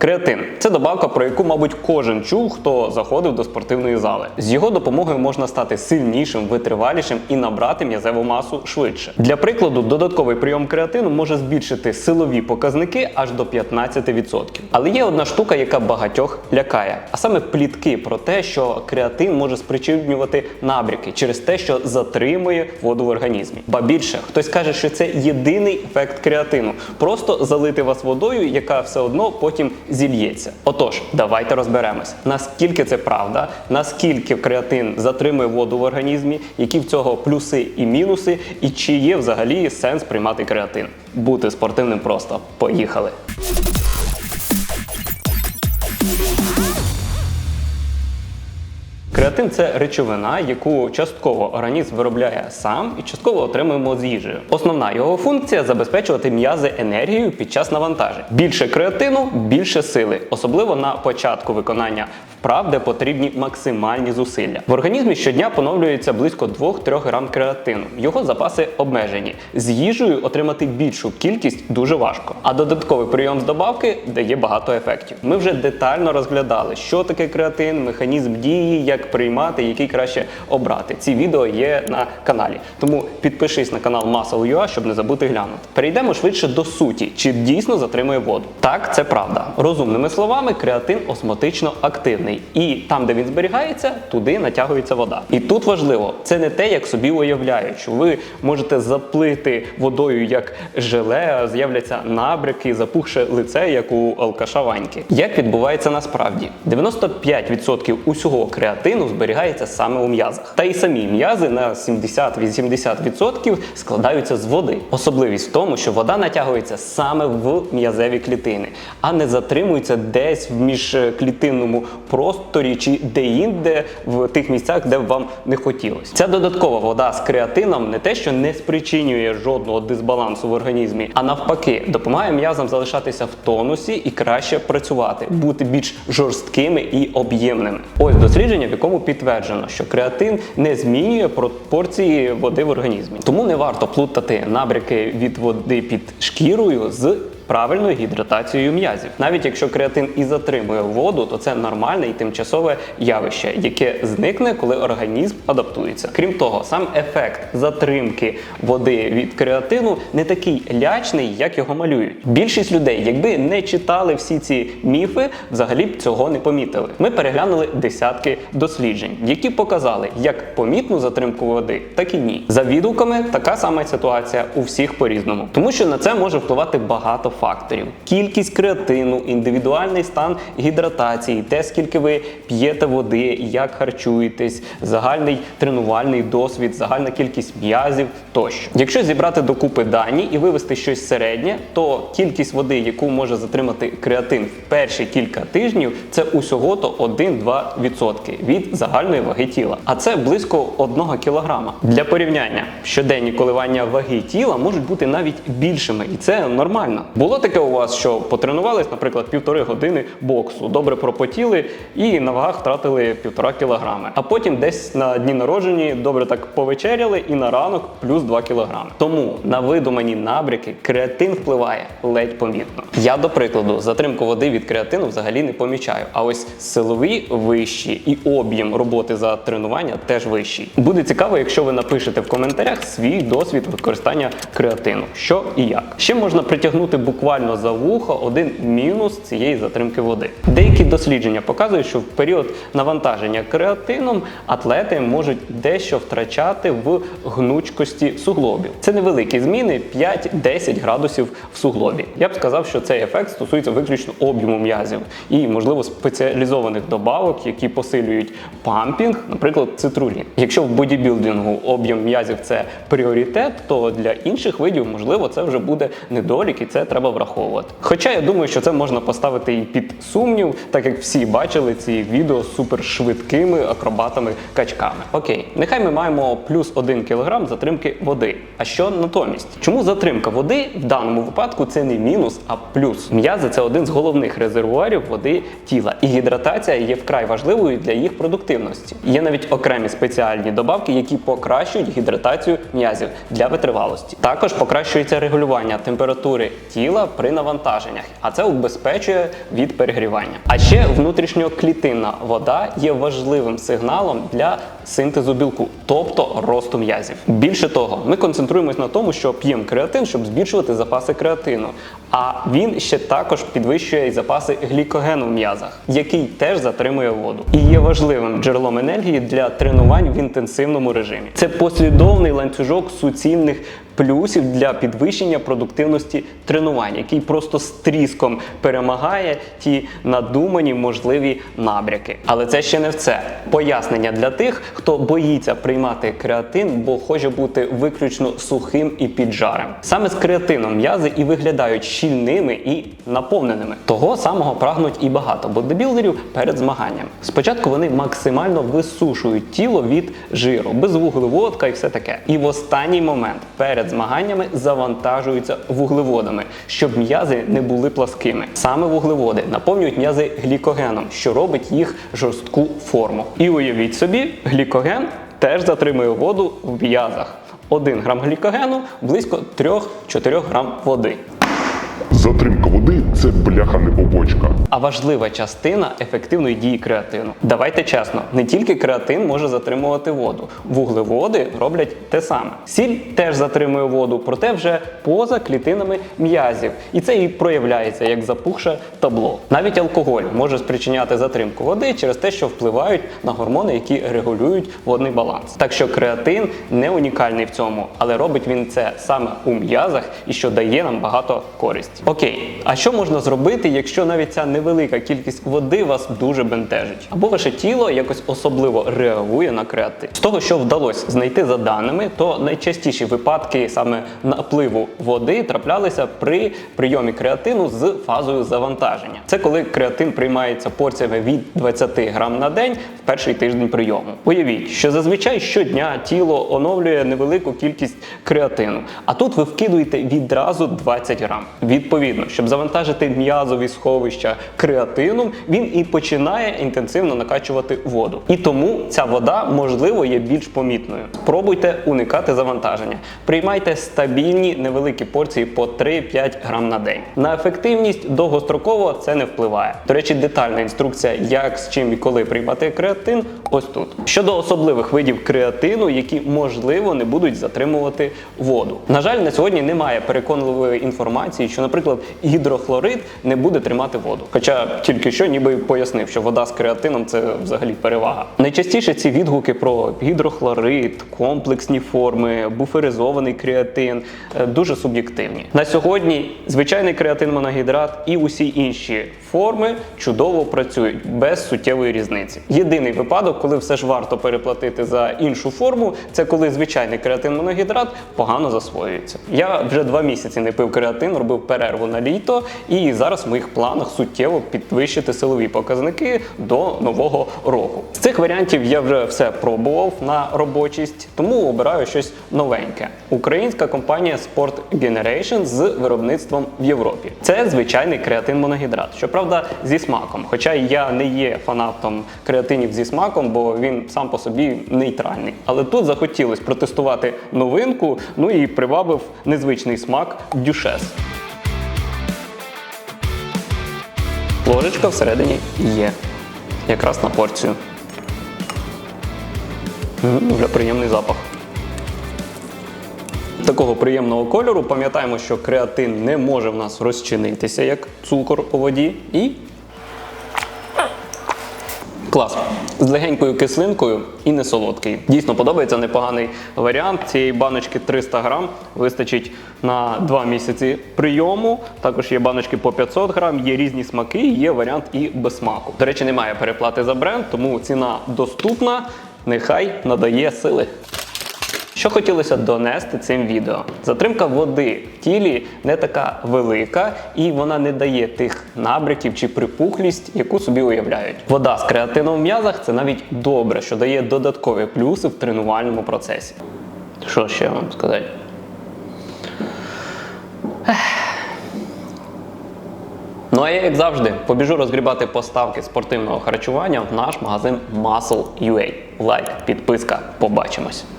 Креатин це добавка, про яку, мабуть, кожен чув, хто заходив до спортивної зали. З його допомогою можна стати сильнішим, витривалішим і набрати м'язеву масу швидше. Для прикладу, додатковий прийом креатину може збільшити силові показники аж до 15%. Але є одна штука, яка багатьох лякає, а саме плітки про те, що креатин може спричинювати набряки через те, що затримує воду в організмі. Ба більше хтось каже, що це єдиний ефект креатину просто залити вас водою, яка все одно потім зільється. Отож, давайте розберемось, наскільки це правда, наскільки креатин затримує воду в організмі, які в цього плюси і мінуси, і чи є взагалі сенс приймати креатин. Бути спортивним просто. Поїхали! Креатин це речовина, яку частково організм виробляє сам і частково отримуємо з їжею. Основна його функція забезпечувати м'язи енергією під час навантажень. Більше креатину, більше сили, особливо на початку виконання вправ, потрібні максимальні зусилля. В організмі щодня поновлюється близько 2-3 грам креатину. Його запаси обмежені. З їжею отримати більшу кількість дуже важко. А додатковий прийом з добавки дає багато ефектів. Ми вже детально розглядали, що таке креатин, механізм дії, як приймати, який краще обрати. Ці відео є на каналі. Тому підпишись на канал Muscle.ua, щоб не забути глянути. Перейдемо швидше до суті, чи дійсно затримує воду. Так, це правда. Розумними словами, креатин осмотично активний. І там, де він зберігається, туди натягується вода. І тут важливо, це не те, як собі уявляють, що ви можете заплити водою як желе, з'являться набряки, запухше лице, як у алкаша Ваньки. Як відбувається насправді? 95% усього креатину зберігається саме у м'язах. Та й самі м'язи на 70-80% складаються з води. Особливість в тому, що вода натягується саме в м'язеві клітини, а не затримується десь в міжклітинному просторі чи де-інде в тих місцях, де б вам не хотілося. Ця додаткова вода з креатином не те, що не спричинює жодного дисбалансу в організмі, а навпаки, допомагає м'язам залишатися в тонусі і краще працювати, бути більш жорсткими і об'ємними. Ось дослідження, в якому підтверджено, що креатин не змінює пропорції води в організмі. Тому не варто плутати набряки від води під шкірою з правильною гідратацією м'язів. Навіть якщо креатин і затримує воду, то це нормальне і тимчасове явище, яке зникне, коли організм адаптується. Крім того, сам ефект затримки води від креатину не такий лячний, як його малюють. Більшість людей, якби не читали всі ці міфи, взагалі б цього не помітили. Ми переглянули десятки досліджень, які показали як помітну затримку води, так і ні. За відгуками така сама ситуація у всіх по-різному, тому що на це може впливати багато факторів: кількість креатину, індивідуальний стан гідратації, те, скільки ви п'єте води, як харчуєтесь, загальний тренувальний досвід, загальна кількість м'язів тощо. Якщо зібрати докупи дані і вивести щось середнє, то кількість води, яку може затримати креатин в перші кілька тижнів, це усього то 1-2% від загальної ваги тіла. А це близько 1 кілограма. Для порівняння, щоденні коливання ваги тіла можуть бути навіть більшими, і це нормально. Було таке у вас, що потренувались, наприклад, півтори години боксу, добре пропотіли і на вагах втратили півтора кілограми. А потім десь на дні народжені добре так повечеряли і на ранок плюс 2 кілограми. Тому на видумані набряки креатин впливає ледь помітно. Я, до прикладу, затримку води від креатину взагалі не помічаю. А ось силові вищі і об'єм роботи за тренування теж вищий. Буде цікаво, якщо ви напишете в коментарях свій досвід використання креатину, що і як. Ще можна притягнути буквально за вухо один мінус цієї затримки води. Деякі дослідження показують, що в період навантаження креатином атлети можуть дещо втрачати в гнучкості суглобів. Це невеликі зміни 5-10 градусів в суглобі. Я б сказав, що цей ефект стосується виключно об'єму м'язів і, можливо, спеціалізованих добавок, які посилюють пампінг, наприклад, цитрулін. Якщо в бодібілдингу об'єм м'язів це пріоритет, то для інших видів, можливо, це вже буде недолік, і це треба враховувати. Хоча я думаю, що це можна поставити і під сумнів, так як всі бачили ці відео з супершвидкими акробатами-качками. Окей, нехай ми маємо плюс 1 кг затримки води. А що натомість? Чому затримка води в даному випадку це не мінус, а плюс? М'язи це один з головних резервуарів води тіла, і гідратація є вкрай важливою для їх продуктивності. Є навіть окремі спеціальні добавки, які покращують гідратацію м'язів для витривалості. Також покращується регулювання температури тіла тіла при навантаженнях, а це убезпечує від перегрівання. А ще внутрішньоклітинна вода є важливим сигналом для синтезу білку, тобто росту м'язів. Більше того, ми концентруємось на тому, що п'ємо креатин, щоб збільшувати запаси креатину. А він ще також підвищує і запаси глікогену в м'язах, який теж затримує воду. І є важливим джерелом енергії для тренувань в інтенсивному режимі. Це послідовний ланцюжок суцільних плюсів для підвищення продуктивності тренувань, який просто з тріском перемагає ті надумані можливі набряки. Але це ще не все. Пояснення для тих, хто боїться приймати креатин, бо хоче бути виключно сухим і піджарим. Саме з креатином м'язи і виглядають щільними і наповненими. Того самого прагнуть і багато бодибілдерів перед змаганням. Спочатку вони максимально висушують тіло від жиру, безвуглеводка і все таке. І в останній момент перед змаганнями завантажуються вуглеводами, щоб м'язи не були пласкими. Саме вуглеводи наповнюють м'язи глікогеном, що робить їх жорстку форму. І уявіть собі, глікоген теж затримує воду в м'язах. 1 грам глікогену близько 3-4 грам води. Затримка води це бляха не побочка. А важлива частина ефективної дії креатину. Давайте чесно, не тільки креатин може затримувати воду. Вуглеводи роблять те саме. Сіль теж затримує воду, проте вже поза клітинами м'язів. І це і проявляється як запухше табло. Навіть алкоголь може спричиняти затримку води через те, що впливають на гормони, які регулюють водний баланс. Так що креатин не унікальний в цьому, але робить він це саме у м'язах і що дає нам багато користі. Окей, а що можна зробити, якщо навіть ця невелика кількість води вас дуже бентежить? Або ваше тіло якось особливо реагує на креатин? З того, що вдалося знайти за даними, то найчастіші випадки саме напливу води траплялися при прийомі креатину з фазою завантаження. Це коли креатин приймається порціями від 20 грам на день в перший тиждень прийому. Уявіть, що зазвичай щодня тіло оновлює невелику кількість креатину, а тут ви вкидуєте відразу 20 грам. Відповідно, щоб завантажити м'язові сховища креатином, він і починає інтенсивно накачувати воду. І тому ця вода, можливо, є більш помітною. Спробуйте уникати завантаження. Приймайте стабільні невеликі порції по 3-5 грам на день. На ефективність довгостроково це не впливає. До речі, детальна інструкція, як з чим і коли приймати креатин, ось тут. Щодо особливих видів креатину, які можливо не будуть затримувати воду. На жаль, на сьогодні немає переконливої інформації, що, наприклад, гідрохлорид не буде тримати воду. Хоча тільки що ніби пояснив, що вода з креатином це взагалі перевага. Найчастіше ці відгуки про гідрохлорид, комплексні форми, буферизований креатин е, дуже суб'єктивні. На сьогодні звичайний креатин моногідрат і усі інші форми чудово працюють без суттєвої різниці. Єдиний випадок, коли все ж варто переплатити за іншу форму, це коли звичайний креатин моногідрат погано засвоюється. Я вже два місяці не пив креатин, робив перерву на літо, і зараз в моїх планах суттєво підвищити силові показники до нового року. З цих варіантів я вже все пробував на робочість, тому обираю щось новеньке. Українська компанія Sport Generation з виробництвом в Європі. Це звичайний креатин моногідрат. Щоправда, зі смаком. Хоча я не є фанатом креатинів зі смаком, бо він сам по собі нейтральний. Але тут захотілося протестувати новинку, ну і привабив незвичний смак дюшес. Ложечка всередині є. Якраз на порцію. М, приємний запах. Такого приємного кольору. Пам'ятаємо, що креатин не може в нас розчинитися як цукор у воді. І Клас. З легенькою кислинкою і не солодкий. Дійсно подобається непоганий варіант. Цієї баночки 300 грам вистачить на 2 місяці прийому. Також є баночки по 500 грам, є різні смаки, є варіант і без смаку. До речі, немає переплати за бренд, тому ціна доступна. Нехай надає сили. Що хотілося донести цим відео? Затримка води в тілі не така велика і вона не дає тих набряків чи припухлість, яку собі уявляють. Вода з креатином в м'язах це навіть добре, що дає додаткові плюси в тренувальному процесі. Що ще вам сказати? Ну а я, як завжди, побіжу розгрібати поставки спортивного харчування в наш магазин Muscle.ua. Лайк, підписка, побачимось.